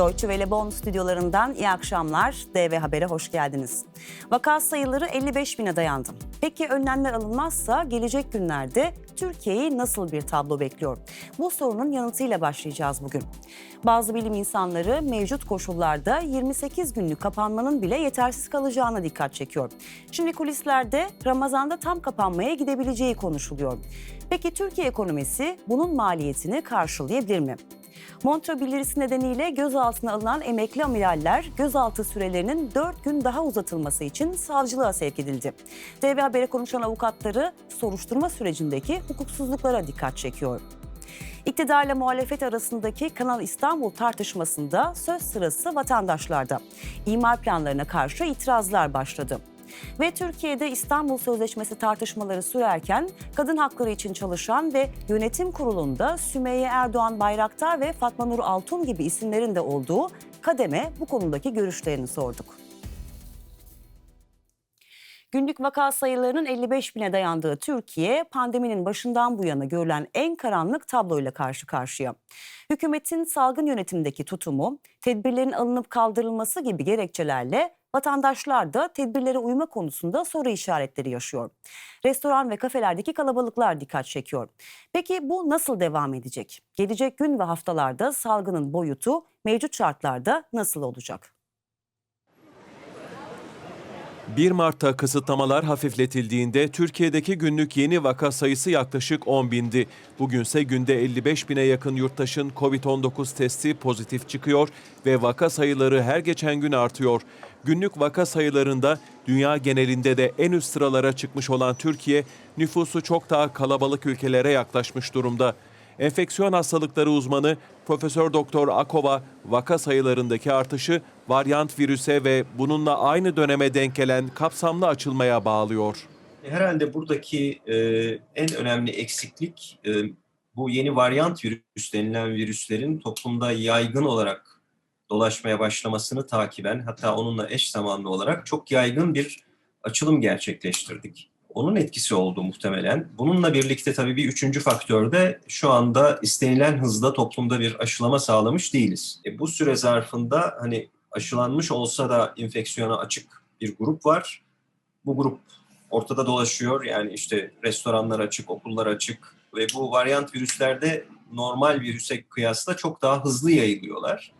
Deutsche Welle Bonn stüdyolarından iyi akşamlar. DV Haber'e hoş geldiniz. Vaka sayıları 55 bine dayandı. Peki önlemler alınmazsa gelecek günlerde Türkiye'yi nasıl bir tablo bekliyor? Bu sorunun yanıtıyla başlayacağız bugün. Bazı bilim insanları mevcut koşullarda 28 günlük kapanmanın bile yetersiz kalacağına dikkat çekiyor. Şimdi kulislerde Ramazan'da tam kapanmaya gidebileceği konuşuluyor. Peki Türkiye ekonomisi bunun maliyetini karşılayabilir mi? Montreux bildirisi nedeniyle gözaltına alınan emekli amiraller gözaltı sürelerinin 4 gün daha uzatılması için savcılığa sevk edildi. TV Haber'e konuşan avukatları soruşturma sürecindeki hukuksuzluklara dikkat çekiyor. İktidarla muhalefet arasındaki Kanal İstanbul tartışmasında söz sırası vatandaşlarda. İmar planlarına karşı itirazlar başladı. Ve Türkiye'de İstanbul Sözleşmesi tartışmaları sürerken kadın hakları için çalışan ve yönetim kurulunda Sümeyye Erdoğan Bayraktar ve Fatma Nur Altun gibi isimlerin de olduğu kademe bu konudaki görüşlerini sorduk. Günlük vaka sayılarının 55 bine dayandığı Türkiye, pandeminin başından bu yana görülen en karanlık tabloyla karşı karşıya. Hükümetin salgın yönetimindeki tutumu, tedbirlerin alınıp kaldırılması gibi gerekçelerle vatandaşlar da tedbirlere uyma konusunda soru işaretleri yaşıyor. Restoran ve kafelerdeki kalabalıklar dikkat çekiyor. Peki bu nasıl devam edecek? Gelecek gün ve haftalarda salgının boyutu mevcut şartlarda nasıl olacak? 1 Mart'ta kısıtlamalar hafifletildiğinde Türkiye'deki günlük yeni vaka sayısı yaklaşık 10 bindi. Bugünse günde 55 bine yakın yurttaşın COVID-19 testi pozitif çıkıyor ve vaka sayıları her geçen gün artıyor. Günlük vaka sayılarında dünya genelinde de en üst sıralara çıkmış olan Türkiye, nüfusu çok daha kalabalık ülkelere yaklaşmış durumda. Enfeksiyon hastalıkları uzmanı Profesör Doktor Akova vaka sayılarındaki artışı varyant virüse ve bununla aynı döneme denk gelen kapsamlı açılmaya bağlıyor. Herhalde buradaki e, en önemli eksiklik e, bu yeni varyant virüs denilen virüslerin toplumda yaygın olarak dolaşmaya başlamasını takiben hatta onunla eş zamanlı olarak çok yaygın bir açılım gerçekleştirdik. Onun etkisi oldu muhtemelen. Bununla birlikte tabii bir üçüncü faktör de şu anda istenilen hızda toplumda bir aşılama sağlamış değiliz. E, bu süre zarfında hani aşılanmış olsa da enfeksiyona açık bir grup var. Bu grup ortada dolaşıyor. Yani işte restoranlar açık, okullar açık ve bu varyant virüslerde normal virüse kıyasla çok daha hızlı yayılıyorlar.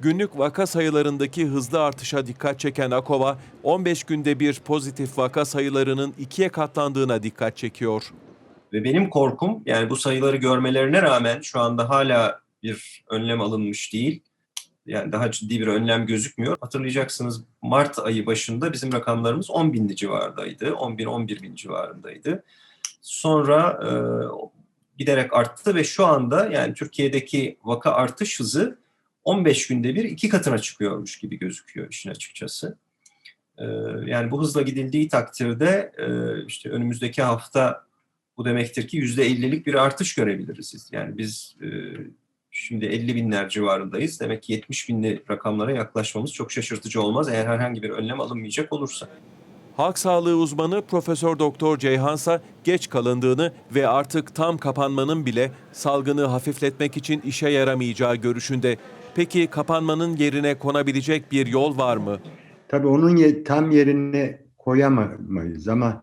Günlük vaka sayılarındaki hızlı artışa dikkat çeken Akova, 15 günde bir pozitif vaka sayılarının ikiye katlandığına dikkat çekiyor. Ve benim korkum yani bu sayıları görmelerine rağmen şu anda hala bir önlem alınmış değil. Yani daha ciddi bir önlem gözükmüyor. Hatırlayacaksınız Mart ayı başında bizim rakamlarımız 10 bin civarındaydı. 10 bin 11 bin civarındaydı. Sonra e, giderek arttı ve şu anda yani Türkiye'deki vaka artış hızı 15 günde bir iki katına çıkıyormuş gibi gözüküyor işin açıkçası. E, yani bu hızla gidildiği takdirde e, işte önümüzdeki hafta bu demektir ki %50'lik bir artış görebiliriz. Yani biz e, şimdi 50 binler civarındayız. Demek ki 70 binli rakamlara yaklaşmamız çok şaşırtıcı olmaz eğer herhangi bir önlem alınmayacak olursa. Halk sağlığı uzmanı Profesör Doktor Ceyhansa geç kalındığını ve artık tam kapanmanın bile salgını hafifletmek için işe yaramayacağı görüşünde. Peki kapanmanın yerine konabilecek bir yol var mı? Tabii onun tam yerine koyamayız ama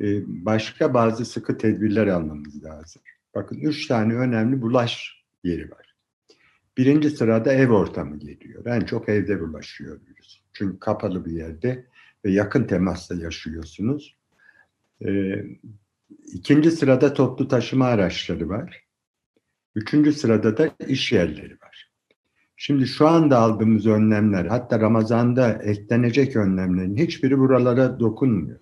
e, başka bazı sıkı tedbirler almamız lazım. Bakın üç tane önemli bulaş yeri var. Birinci sırada ev ortamı geliyor. En çok evde bulaşıyor virüs. Çünkü kapalı bir yerde ve yakın temasla yaşıyorsunuz. E, ikinci sırada toplu taşıma araçları var. Üçüncü sırada da iş yerleri var. Şimdi şu anda aldığımız önlemler, hatta Ramazan'da eklenecek önlemlerin hiçbiri buralara dokunmuyor.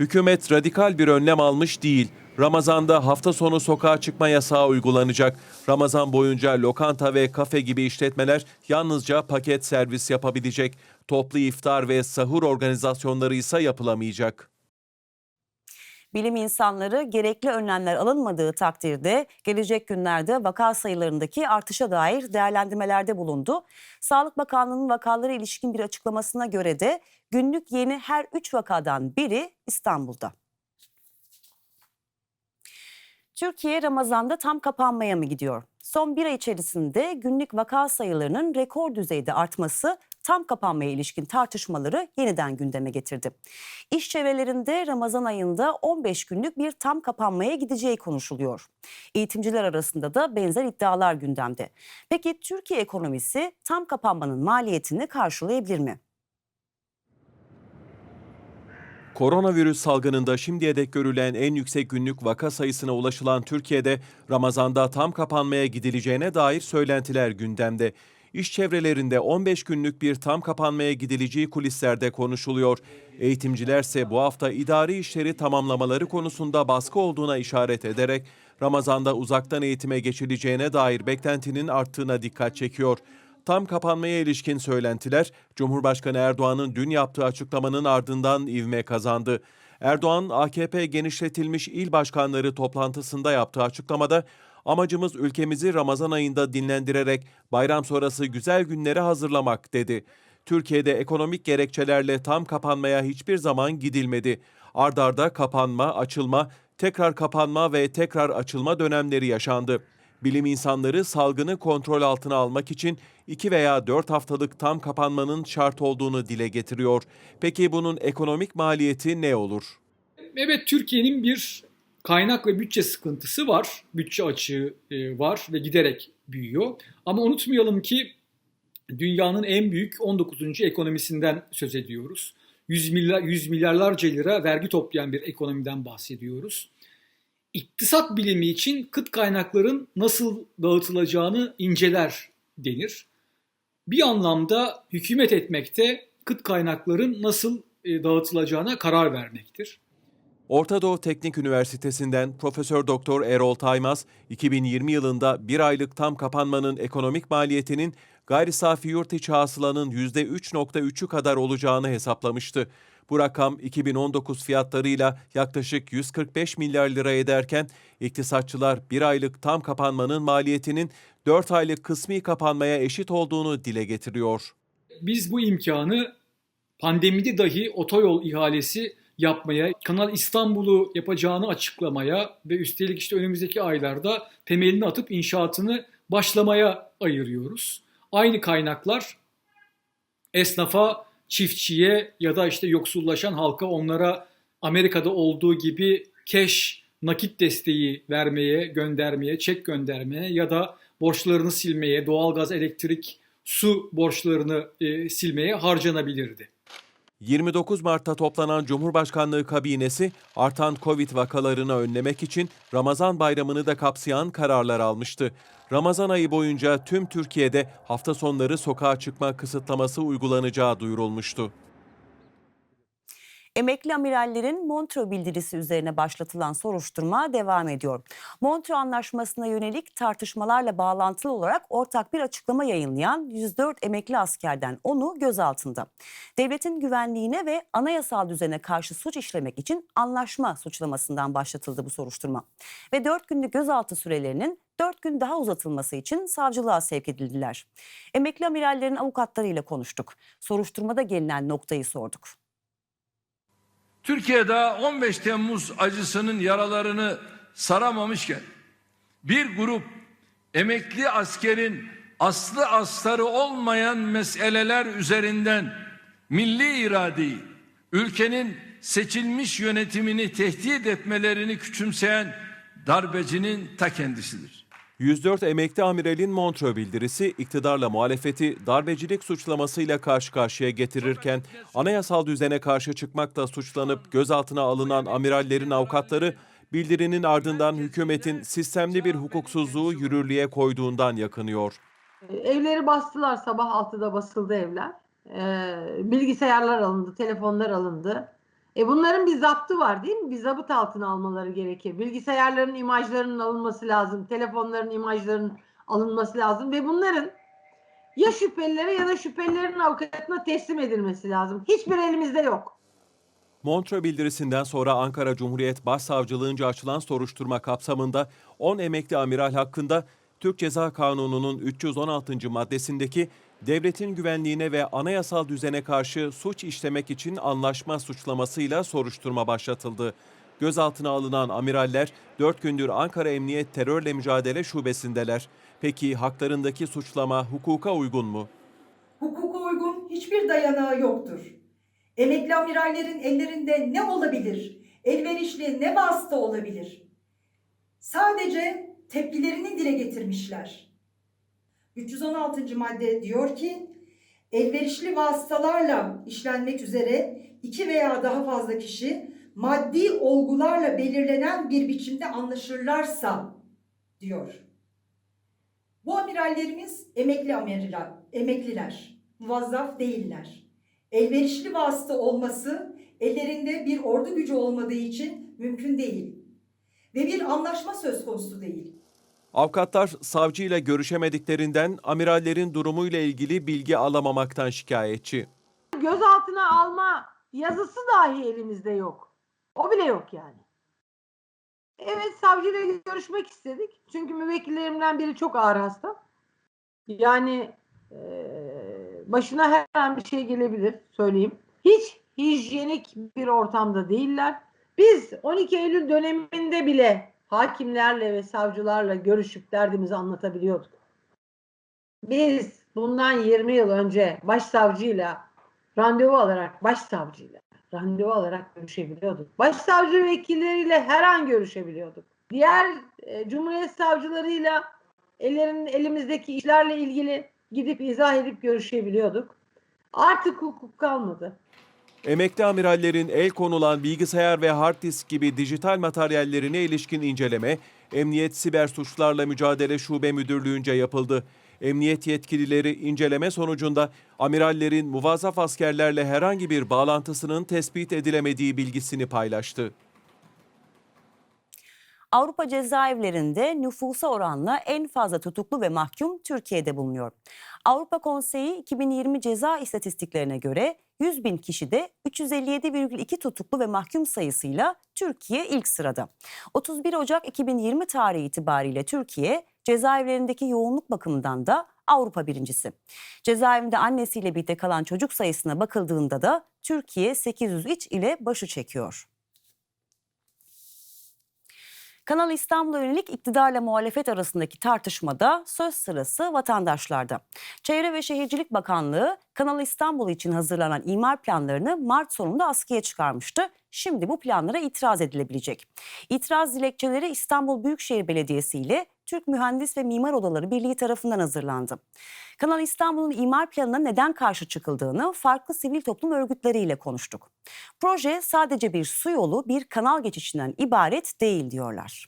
Hükümet radikal bir önlem almış değil. Ramazan'da hafta sonu sokağa çıkma yasağı uygulanacak. Ramazan boyunca lokanta ve kafe gibi işletmeler yalnızca paket servis yapabilecek. Toplu iftar ve sahur organizasyonları ise yapılamayacak. Bilim insanları gerekli önlemler alınmadığı takdirde gelecek günlerde vaka sayılarındaki artışa dair değerlendirmelerde bulundu. Sağlık Bakanlığı'nın vakalara ilişkin bir açıklamasına göre de günlük yeni her 3 vakadan biri İstanbul'da. Türkiye Ramazan'da tam kapanmaya mı gidiyor? Son bir ay içerisinde günlük vaka sayılarının rekor düzeyde artması tam kapanmaya ilişkin tartışmaları yeniden gündeme getirdi. İş çevrelerinde Ramazan ayında 15 günlük bir tam kapanmaya gideceği konuşuluyor. Eğitimciler arasında da benzer iddialar gündemde. Peki Türkiye ekonomisi tam kapanmanın maliyetini karşılayabilir mi? Koronavirüs salgınında şimdiye dek görülen en yüksek günlük vaka sayısına ulaşılan Türkiye'de Ramazan'da tam kapanmaya gidileceğine dair söylentiler gündemde. İş çevrelerinde 15 günlük bir tam kapanmaya gidileceği kulislerde konuşuluyor. Eğitimcilerse bu hafta idari işleri tamamlamaları konusunda baskı olduğuna işaret ederek Ramazan'da uzaktan eğitime geçileceğine dair beklentinin arttığına dikkat çekiyor. Tam kapanmaya ilişkin söylentiler Cumhurbaşkanı Erdoğan'ın dün yaptığı açıklamanın ardından ivme kazandı. Erdoğan, AKP genişletilmiş il başkanları toplantısında yaptığı açıklamada amacımız ülkemizi Ramazan ayında dinlendirerek bayram sonrası güzel günlere hazırlamak dedi. Türkiye'de ekonomik gerekçelerle tam kapanmaya hiçbir zaman gidilmedi. Ardarda kapanma, açılma, tekrar kapanma ve tekrar açılma dönemleri yaşandı. Bilim insanları salgını kontrol altına almak için 2 veya 4 haftalık tam kapanmanın şart olduğunu dile getiriyor. Peki bunun ekonomik maliyeti ne olur? Evet Türkiye'nin bir kaynak ve bütçe sıkıntısı var. Bütçe açığı e, var ve giderek büyüyor. Ama unutmayalım ki dünyanın en büyük 19. ekonomisinden söz ediyoruz. 100 milyar 100 milyarlarca lira vergi toplayan bir ekonomiden bahsediyoruz. İktisat bilimi için kıt kaynakların nasıl dağıtılacağını inceler denir. Bir anlamda hükümet etmekte kıt kaynakların nasıl e, dağıtılacağına karar vermektir. Orta Doğu Teknik Üniversitesi'nden Profesör Doktor Erol Taymaz, 2020 yılında bir aylık tam kapanmanın ekonomik maliyetinin gayri safi yurt içi hasılanın %3.3'ü kadar olacağını hesaplamıştı. Bu rakam 2019 fiyatlarıyla yaklaşık 145 milyar lira ederken iktisatçılar bir aylık tam kapanmanın maliyetinin 4 aylık kısmi kapanmaya eşit olduğunu dile getiriyor. Biz bu imkanı pandemide dahi otoyol ihalesi yapmaya, Kanal İstanbul'u yapacağını açıklamaya ve üstelik işte önümüzdeki aylarda temelini atıp inşaatını başlamaya ayırıyoruz. Aynı kaynaklar esnafa, çiftçiye ya da işte yoksullaşan halka onlara Amerika'da olduğu gibi cash nakit desteği vermeye, göndermeye, çek göndermeye ya da borçlarını silmeye, doğalgaz, elektrik, su borçlarını e, silmeye harcanabilirdi. 29 Mart'ta toplanan Cumhurbaşkanlığı kabinesi artan Covid vakalarını önlemek için Ramazan bayramını da kapsayan kararlar almıştı. Ramazan ayı boyunca tüm Türkiye'de hafta sonları sokağa çıkma kısıtlaması uygulanacağı duyurulmuştu. Emekli amirallerin Montreux bildirisi üzerine başlatılan soruşturma devam ediyor. Montreux Anlaşması'na yönelik tartışmalarla bağlantılı olarak ortak bir açıklama yayınlayan 104 emekli askerden onu gözaltında. Devletin güvenliğine ve anayasal düzene karşı suç işlemek için anlaşma suçlamasından başlatıldı bu soruşturma. Ve 4 günlük gözaltı sürelerinin 4 gün daha uzatılması için savcılığa sevk edildiler. Emekli amirallerin avukatlarıyla konuştuk. Soruşturmada gelinen noktayı sorduk. Türkiye'de 15 Temmuz acısının yaralarını saramamışken bir grup emekli askerin aslı astarı olmayan meseleler üzerinden milli iradeyi, ülkenin seçilmiş yönetimini tehdit etmelerini küçümseyen darbecinin ta kendisidir. 104 emekli amiralin Montreux bildirisi iktidarla muhalefeti darbecilik suçlamasıyla karşı karşıya getirirken anayasal düzene karşı çıkmakla suçlanıp gözaltına alınan amirallerin avukatları bildirinin ardından hükümetin sistemli bir hukuksuzluğu yürürlüğe koyduğundan yakınıyor. Evleri bastılar sabah 6'da basıldı evler. Ee, bilgisayarlar alındı, telefonlar alındı. E bunların bir zaptı var değil mi? Bir zabıt altına almaları gerekir. Bilgisayarların imajlarının alınması lazım. Telefonların imajlarının alınması lazım. Ve bunların ya şüphelilere ya da şüphelilerin avukatına teslim edilmesi lazım. Hiçbir elimizde yok. Montreux bildirisinden sonra Ankara Cumhuriyet Başsavcılığınca açılan soruşturma kapsamında 10 emekli amiral hakkında Türk Ceza Kanunu'nun 316. maddesindeki devletin güvenliğine ve anayasal düzene karşı suç işlemek için anlaşma suçlamasıyla soruşturma başlatıldı. Gözaltına alınan amiraller 4 gündür Ankara Emniyet Terörle Mücadele Şubesindeler. Peki haklarındaki suçlama hukuka uygun mu? Hukuka uygun hiçbir dayanağı yoktur. Emekli amirallerin ellerinde ne olabilir? Elverişli ne vasıta olabilir? Sadece tepkilerini dile getirmişler. 316. madde diyor ki, elverişli vasıtalarla işlenmek üzere iki veya daha fazla kişi maddi olgularla belirlenen bir biçimde anlaşırlarsa diyor. Bu amirallerimiz emekli amiral, emekliler, muvazzaf değiller. Elverişli vasıta olması ellerinde bir ordu gücü olmadığı için mümkün değil. Ve bir anlaşma söz konusu değil. Avukatlar savcıyla görüşemediklerinden amirallerin durumuyla ilgili bilgi alamamaktan şikayetçi. Gözaltına alma yazısı dahi elimizde yok. O bile yok yani. Evet savcıyla görüşmek istedik. Çünkü müvekkillerimden biri çok ağır hasta. Yani eee, başına her an bir şey gelebilir söyleyeyim. Hiç hijyenik bir ortamda değiller. Biz 12 Eylül döneminde bile hakimlerle ve savcılarla görüşüp derdimizi anlatabiliyorduk. Biz bundan 20 yıl önce başsavcıyla randevu alarak başsavcıyla randevu alarak görüşebiliyorduk. Başsavcı vekilleriyle her an görüşebiliyorduk. Diğer e, cumhuriyet savcılarıyla ellerin elimizdeki işlerle ilgili gidip izah edip görüşebiliyorduk. Artık hukuk kalmadı. Emekli amirallerin el konulan bilgisayar ve hard disk gibi dijital materyallerine ilişkin inceleme, Emniyet Siber Suçlarla Mücadele Şube Müdürlüğü'nce yapıldı. Emniyet yetkilileri inceleme sonucunda amirallerin muvazzaf askerlerle herhangi bir bağlantısının tespit edilemediği bilgisini paylaştı. Avrupa cezaevlerinde nüfusa oranla en fazla tutuklu ve mahkum Türkiye'de bulunuyor. Avrupa Konseyi 2020 ceza istatistiklerine göre 100 bin kişide 357,2 tutuklu ve mahkum sayısıyla Türkiye ilk sırada. 31 Ocak 2020 tarihi itibariyle Türkiye cezaevlerindeki yoğunluk bakımından da Avrupa birincisi. Cezaevinde annesiyle birlikte kalan çocuk sayısına bakıldığında da Türkiye 803 ile başı çekiyor. Kanal İstanbul'a yönelik iktidarla muhalefet arasındaki tartışmada söz sırası vatandaşlarda. Çevre ve Şehircilik Bakanlığı Kanal İstanbul için hazırlanan imar planlarını Mart sonunda askıya çıkarmıştı. Şimdi bu planlara itiraz edilebilecek. İtiraz dilekçeleri İstanbul Büyükşehir Belediyesi ile Türk Mühendis ve Mimar Odaları Birliği tarafından hazırlandı. Kanal İstanbul'un imar planına neden karşı çıkıldığını farklı sivil toplum örgütleriyle konuştuk. Proje sadece bir su yolu, bir kanal geçişinden ibaret değil diyorlar.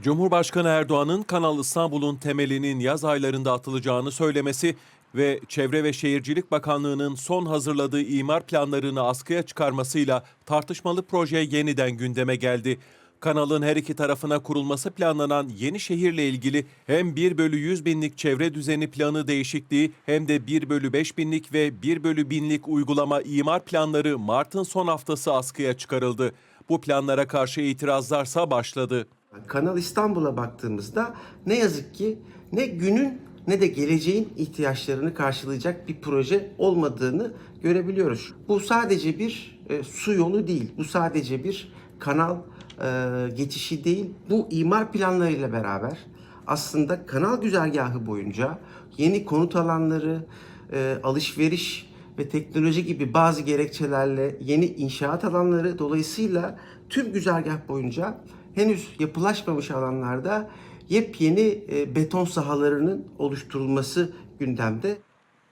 Cumhurbaşkanı Erdoğan'ın Kanal İstanbul'un temelinin yaz aylarında atılacağını söylemesi ve Çevre ve Şehircilik Bakanlığı'nın son hazırladığı imar planlarını askıya çıkarmasıyla tartışmalı proje yeniden gündeme geldi. Kanalın her iki tarafına kurulması planlanan yeni şehirle ilgili hem 1 bölü 100 binlik çevre düzeni planı değişikliği hem de 1 bölü 5 binlik ve 1 bölü binlik uygulama imar planları Mart'ın son haftası askıya çıkarıldı. Bu planlara karşı itirazlarsa başladı. Kanal İstanbul'a baktığımızda ne yazık ki ne günün ne de geleceğin ihtiyaçlarını karşılayacak bir proje olmadığını görebiliyoruz. Bu sadece bir e, su yolu değil, bu sadece bir kanal e, geçişi değil. Bu imar planlarıyla beraber aslında kanal güzergahı boyunca yeni konut alanları, e, alışveriş ve teknoloji gibi bazı gerekçelerle yeni inşaat alanları dolayısıyla tüm güzergah boyunca henüz yapılaşmamış alanlarda yepyeni e, beton sahalarının oluşturulması gündemde.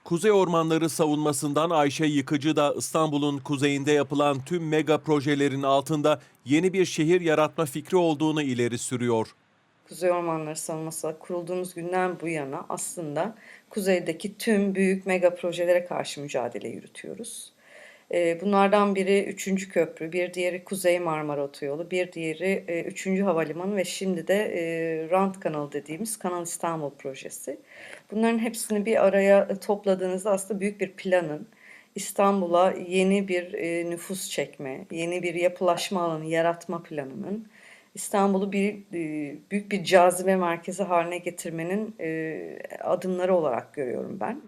Kuzey Ormanları savunmasından Ayşe Yıkıcı da İstanbul'un kuzeyinde yapılan tüm mega projelerin altında yeni bir şehir yaratma fikri olduğunu ileri sürüyor. Kuzey Ormanları Savunması kurulduğumuz günden bu yana aslında kuzeydeki tüm büyük mega projelere karşı mücadele yürütüyoruz. Ee, Bunlardan biri 3. köprü, bir diğeri Kuzey Marmara Otoyolu, bir diğeri 3. Havalimanı ve şimdi de e, Rant Kanalı dediğimiz Kanal İstanbul projesi. Bunların hepsini bir araya topladığınızda aslında büyük bir planın İstanbul'a yeni bir e, nüfus çekme, yeni bir yapılaşma alanı yaratma planının İstanbul'u bir e, büyük bir cazibe merkezi haline getirmenin e, adımları olarak görüyorum ben.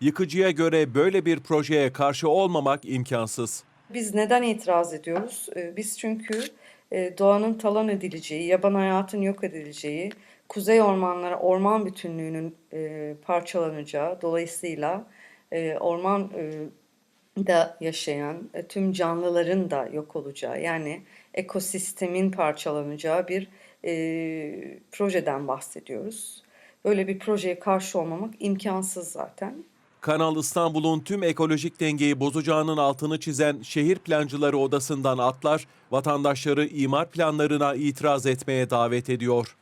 Yıkıcıya göre böyle bir projeye karşı olmamak imkansız. Biz neden itiraz ediyoruz? E, Biz çünkü e, doğanın talan edileceği, yaban hayatın yok edileceği, kuzey ormanları orman bütünlüğünün e, parçalanacağı, dolayısıyla e, orman da yaşayan tüm canlıların da yok olacağı yani ekosistemin parçalanacağı bir projeden bahsediyoruz. Böyle bir projeye karşı olmamak imkansız zaten. Kanal İstanbul'un tüm ekolojik dengeyi bozacağının altını çizen Şehir Plancıları Odası'ndan atlar, vatandaşları imar planlarına itiraz etmeye davet ediyor.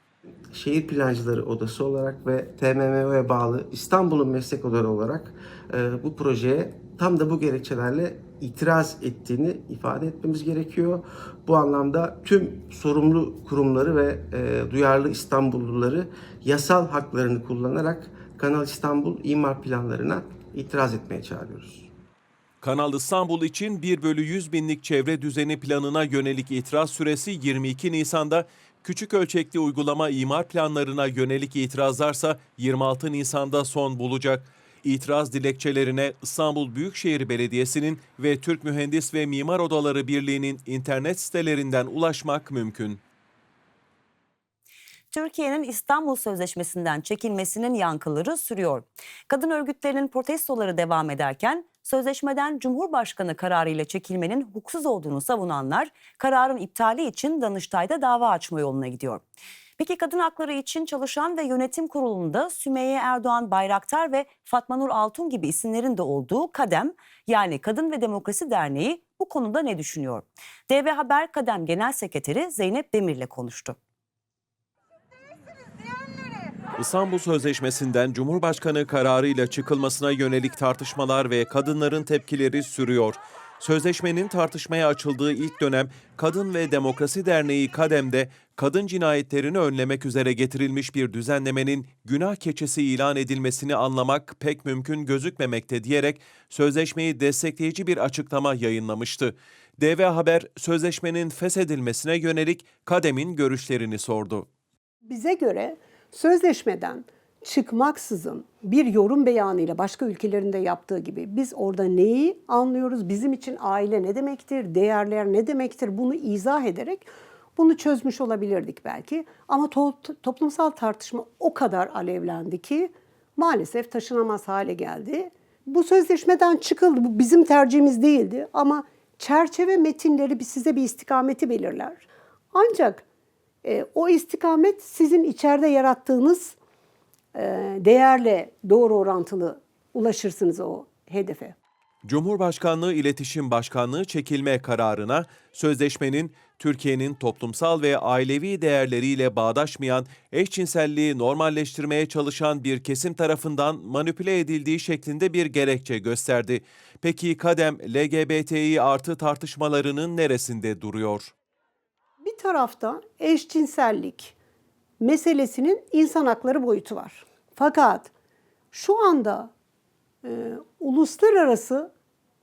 Şehir Plancıları Odası olarak ve TMMO'ya bağlı İstanbul'un meslek odaları olarak e, bu projeye tam da bu gerekçelerle itiraz ettiğini ifade etmemiz gerekiyor. Bu anlamda tüm sorumlu kurumları ve e, duyarlı İstanbulluları yasal haklarını kullanarak Kanal İstanbul imar planlarına itiraz etmeye çağırıyoruz. Kanal İstanbul için 1 bölü 100 binlik çevre düzeni planına yönelik itiraz süresi 22 Nisan'da, küçük ölçekli uygulama imar planlarına yönelik itirazlarsa 26 Nisan'da son bulacak. İtiraz dilekçelerine İstanbul Büyükşehir Belediyesi'nin ve Türk Mühendis ve Mimar Odaları Birliği'nin internet sitelerinden ulaşmak mümkün. Türkiye'nin İstanbul Sözleşmesi'nden çekilmesinin yankıları sürüyor. Kadın örgütlerinin protestoları devam ederken sözleşmeden Cumhurbaşkanı kararıyla çekilmenin hukuksuz olduğunu savunanlar kararın iptali için Danıştay'da dava açma yoluna gidiyor. Peki kadın hakları için çalışan ve yönetim kurulunda Sümeyye Erdoğan Bayraktar ve Fatma Nur Altun gibi isimlerin de olduğu Kadem yani Kadın ve Demokrasi Derneği bu konuda ne düşünüyor? DV Haber Kadem Genel Sekreteri Zeynep Demir'le konuştu. İstanbul Sözleşmesi'nden Cumhurbaşkanı kararıyla çıkılmasına yönelik tartışmalar ve kadınların tepkileri sürüyor. Sözleşmenin tartışmaya açıldığı ilk dönem Kadın ve Demokrasi Derneği Kadem'de kadın cinayetlerini önlemek üzere getirilmiş bir düzenlemenin günah keçesi ilan edilmesini anlamak pek mümkün gözükmemekte diyerek sözleşmeyi destekleyici bir açıklama yayınlamıştı. DV Haber sözleşmenin feshedilmesine yönelik Kadem'in görüşlerini sordu. Bize göre sözleşmeden çıkmaksızın bir yorum beyanıyla başka ülkelerin de yaptığı gibi biz orada neyi anlıyoruz? Bizim için aile ne demektir? Değerler ne demektir? Bunu izah ederek bunu çözmüş olabilirdik belki. Ama to- toplumsal tartışma o kadar alevlendi ki maalesef taşınamaz hale geldi. Bu sözleşmeden çıkıldı. Bu bizim tercihimiz değildi ama çerçeve metinleri size bir istikameti belirler. Ancak e, o istikamet sizin içeride yarattığınız e, değerle doğru orantılı ulaşırsınız o hedefe. Cumhurbaşkanlığı İletişim Başkanlığı çekilme kararına sözleşmenin Türkiye'nin toplumsal ve ailevi değerleriyle bağdaşmayan eşcinselliği normalleştirmeye çalışan bir kesim tarafından manipüle edildiği şeklinde bir gerekçe gösterdi. Peki Kadem LGBTİ artı tartışmalarının neresinde duruyor? Tarafta eşcinsellik meselesinin insan hakları boyutu var. Fakat şu anda e, uluslararası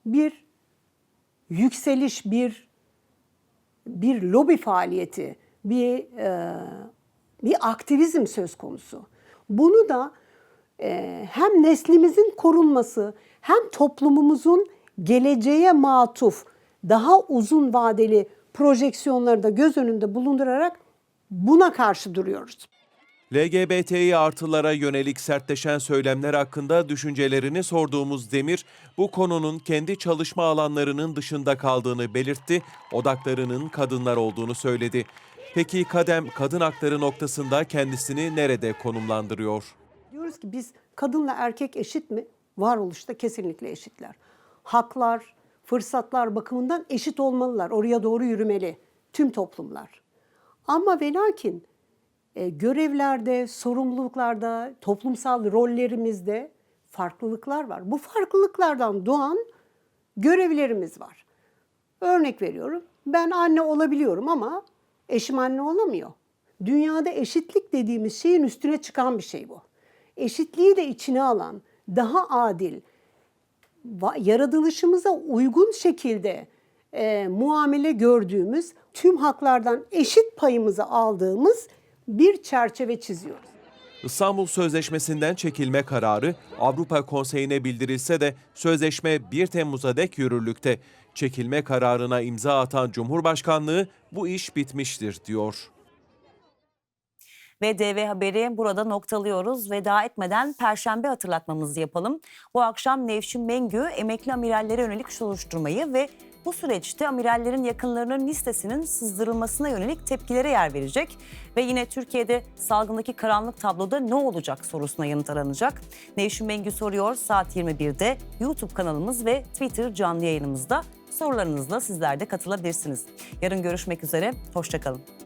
bir yükseliş, bir bir lobi faaliyeti, bir e, bir aktivizm söz konusu. Bunu da e, hem neslimizin korunması hem toplumumuzun geleceğe matuf daha uzun vadeli projeksiyonları da göz önünde bulundurarak buna karşı duruyoruz. LGBTİ artılara yönelik sertleşen söylemler hakkında düşüncelerini sorduğumuz Demir, bu konunun kendi çalışma alanlarının dışında kaldığını belirtti, odaklarının kadınlar olduğunu söyledi. Peki Kadem kadın hakları noktasında kendisini nerede konumlandırıyor? Diyoruz ki biz kadınla erkek eşit mi? Varoluşta kesinlikle eşitler. Haklar, fırsatlar bakımından eşit olmalılar. Oraya doğru yürümeli tüm toplumlar. Ama ve lakin e, görevlerde, sorumluluklarda, toplumsal rollerimizde farklılıklar var. Bu farklılıklardan doğan görevlerimiz var. Örnek veriyorum. Ben anne olabiliyorum ama eşim anne olamıyor. Dünyada eşitlik dediğimiz şeyin üstüne çıkan bir şey bu. Eşitliği de içine alan, daha adil, yaratılışımıza uygun şekilde e, muamele gördüğümüz, tüm haklardan eşit payımızı aldığımız bir çerçeve çiziyoruz. İstanbul Sözleşmesi'nden çekilme kararı Avrupa Konseyi'ne bildirilse de sözleşme 1 Temmuz'a dek yürürlükte. Çekilme kararına imza atan Cumhurbaşkanlığı bu iş bitmiştir diyor. Ve DV Haber'i burada noktalıyoruz. Veda etmeden Perşembe hatırlatmamızı yapalım. Bu akşam Nevşin Mengü emekli amirallere yönelik soruşturmayı ve bu süreçte amirallerin yakınlarının listesinin sızdırılmasına yönelik tepkilere yer verecek. Ve yine Türkiye'de salgındaki karanlık tabloda ne olacak sorusuna yanıt aranacak. Nevşin Mengü soruyor saat 21'de YouTube kanalımız ve Twitter canlı yayınımızda. Sorularınızla sizler de katılabilirsiniz. Yarın görüşmek üzere, hoşçakalın.